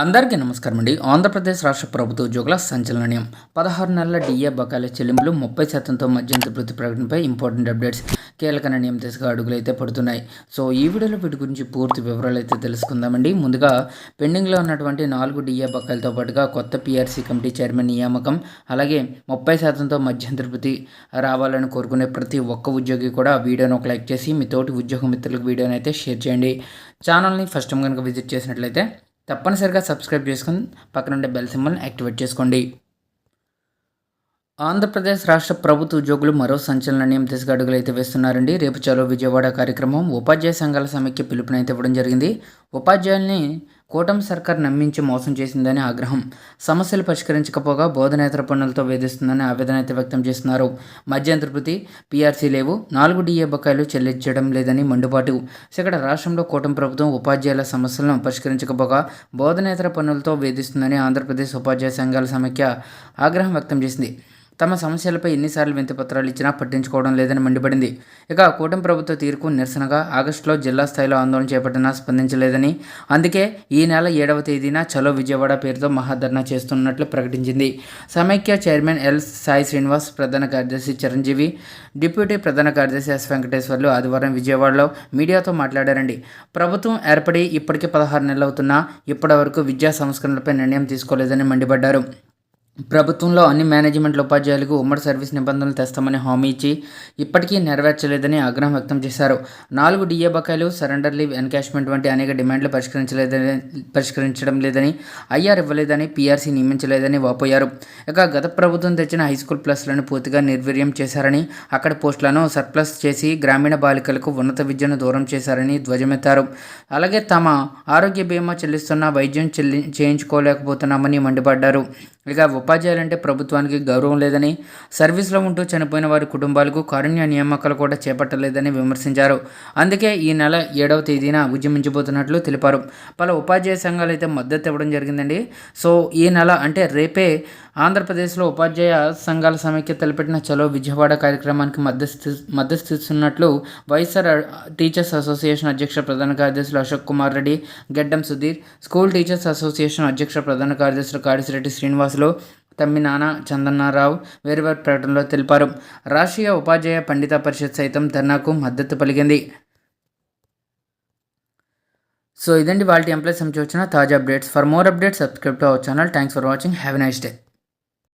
అందరికీ నమస్కారం అండి. ఆంధ్రప్రదేశ్ రాష్ట్ర ప్రభుత్వ ఉద్యోగుల సంచలనం పదహారు నెలల డిఏ బకాయిల చెల్లింపులు ముప్పై శాతంతో మధ్యంతర వృత్తి ప్రకటనపై ఇంపార్టెంట్ అప్డేట్స్ కీలక నిర్ణయం దిశగా అడుగులు అయితే పడుతున్నాయి. సో ఈ వీడియోలో వీటి గురించి పూర్తి వివరాలు అయితే తెలుసుకుందామండి. ముందుగా పెండింగ్లో ఉన్నటువంటి నాలుగు డిఏ బకాయిలతో పాటుగా కొత్త పిఆర్సీ కమిటీ చైర్మన్ నియామకం అలాగే ముప్పై శాతంతో మధ్యంతర వృత్తి రావాలని కోరుకునే ప్రతి ఒక్క ఉద్యోగి కూడా వీడియోను ఒక లైక్ చేసి మీ తోటి ఉద్యోగ మిత్రులకు వీడియోని అయితే షేర్ చేయండి. ఛానల్ని ఫస్ట్ టైం కనుక విజిట్ చేసినట్లయితే తప్పనిసరిగా సబ్స్క్రైబ్ చేసుకుని పక్కన ఉండే బెల్ సింబల్ని యాక్టివేట్ చేసుకోండి. ఆంధ్రప్రదేశ్ రాష్ట్ర ప్రభుత్వ ఉద్యోగులు మరో సంచలన నిర్ణయం దిశగా అడుగులు అయితే వేస్తున్నారండి. రేపు చలో విజయవాడ కార్యక్రమం. ఉపాధ్యాయ సంఘాల సమైక్య పిలుపునైతే ఇవ్వడం జరిగింది. ఉపాధ్యాయుల్ని కూటమి సర్కార్ నమ్మించి మోసం చేసిందని ఆగ్రహం. సమస్యలు పరిష్కరించకపోగా బోధనేతర పనులతో వేధిస్తుందని ఆవేదన అయితే వ్యక్తం చేస్తున్నారు. మధ్యంతృపతి పీఆర్సీ లేవు. నాలుగు డిఏ బకాయిలు చెల్లించడం లేదని మండుబాటు ఇక్కడ రాష్ట్రంలో కూటమి ప్రభుత్వం ఉపాధ్యాయుల సమస్యలను పరిష్కరించకపోగా బోధనేతర పనులతో వేధిస్తుందని ఆంధ్రప్రదేశ్ ఉపాధ్యాయ సంఘాల సమైక్య ఆగ్రహం వ్యక్తం చేసింది. తమ సమస్యలపై ఎన్నిసార్లు వింతపత్రాలు ఇచ్చినా పట్టించుకోవడం లేదని మండిపడింది. ఇక కూటమి ప్రభుత్వ తీరుకు నిరసనగా ఆగస్టులో జిల్లా స్థాయిలో ఆందోళన చేపట్టినా స్పందించలేదని అందుకే ఈ నెల ఏడవ తేదీన చలో విజయవాడ పేరుతో మహాధర్నా చేస్తున్నట్లు ప్రకటించింది. సమైక్య చైర్మన్ ఎల్ సాయి శ్రీనివాస్ ప్రధాన కార్యదర్శి చిరంజీవి డిప్యూటీ ప్రధాన కార్యదర్శి ఎస్ వెంకటేశ్వర్లు ఆదివారం విజయవాడలో మీడియాతో మాట్లాడారండి. ప్రభుత్వం ఏర్పడి ఇప్పటికే పదహారు నెలలు అవుతున్నా ఇప్పటి వరకు విద్యా సంస్కరణలపై నిర్ణయం తీసుకోలేదని మండిపడ్డారు. ప్రభుత్వంలో అన్ని మేనేజ్మెంట్ల ఉపాధ్యాయులకు ఉమ్మడి సర్వీస్ నిబంధనలు తెస్తామని హామీ ఇచ్చి ఇప్పటికీ నెరవేర్చలేదని ఆగ్రహం వ్యక్తం చేశారు. నాలుగు డిఏ బకాయిలు సరెండర్ లీవ్ ఎన్కాష్మెంట్ వంటి అనేక డిమాండ్లు పరిష్కరించలేదని పరిష్కరించడం లేదని ఐఆర్ ఇవ్వలేదని పీఆర్సీ నియమించలేదని వాపోయారు. ఇక గత ప్రభుత్వం తెచ్చిన హై స్కూల్ ప్లస్లను పూర్తిగా నిర్వీర్యం చేశారని అక్కడ పోస్టులను సర్ప్లస్ చేసి గ్రామీణ బాలికలకు ఉన్నత విద్యను దూరం చేశారని ధ్వజమెత్తారు. అలాగే తమ ఆరోగ్య బీమా చెల్లిస్తున్న వైద్యం చెల్లి చేయించుకోలేకపోతున్నామని మండిపడ్డారు. ఇక ఉపాధ్యాయులంటే ప్రభుత్వానికి గౌరవం లేదని సర్వీస్లో ఉంటూ చనిపోయిన వారి కుటుంబాలకు కారుణ్య నియామకాలు కూడా చేపట్టలేదని విమర్శించారు. అందుకే ఈ నెల ఏడవ తేదీన ఉద్యమించబోతున్నట్లు తెలిపారు. పలు ఉపాధ్యాయ సంఘాలు అయితే మద్దతు ఇవ్వడం జరిగిందండి. సో ఈ నెల అంటే రేపే ఆంధ్రప్రదేశ్లో ఉపాధ్యాయ సంఘాల సమైక్య తలపెట్టిన చలో విజయవాడ కార్యక్రమానికి మద్దతు మద్దతు ఇస్తున్నట్లు వైఎస్ఆర్ టీచర్స్ అసోసియేషన్ అధ్యక్ష ప్రధాన కార్యదర్శులు అశోక్ కుమార్ రెడ్డి గెడ్డం సుధీర్ స్కూల్ టీచర్స్ అసోసియేషన్ అధ్యక్ష ప్రధాన కార్యదర్శులు కాడిసిరెడ్డి శ్రీనివాసులు తమ్మినాన చందన్నారావు వేర్వేరు ప్రకటనలో తెలిపారు. రాష్ట్రీయ ఉపాధ్యాయ పండిత పరిషత్ సైతం ధర్నాకు మద్దతు పలికింది. సో ఇదండి వాళ్ళ ఎంప్లాయీస్ సంబంధించి వచ్చిన తాజా updates. For more updates subscribe to our channel. Thanks for watching. Have nice day.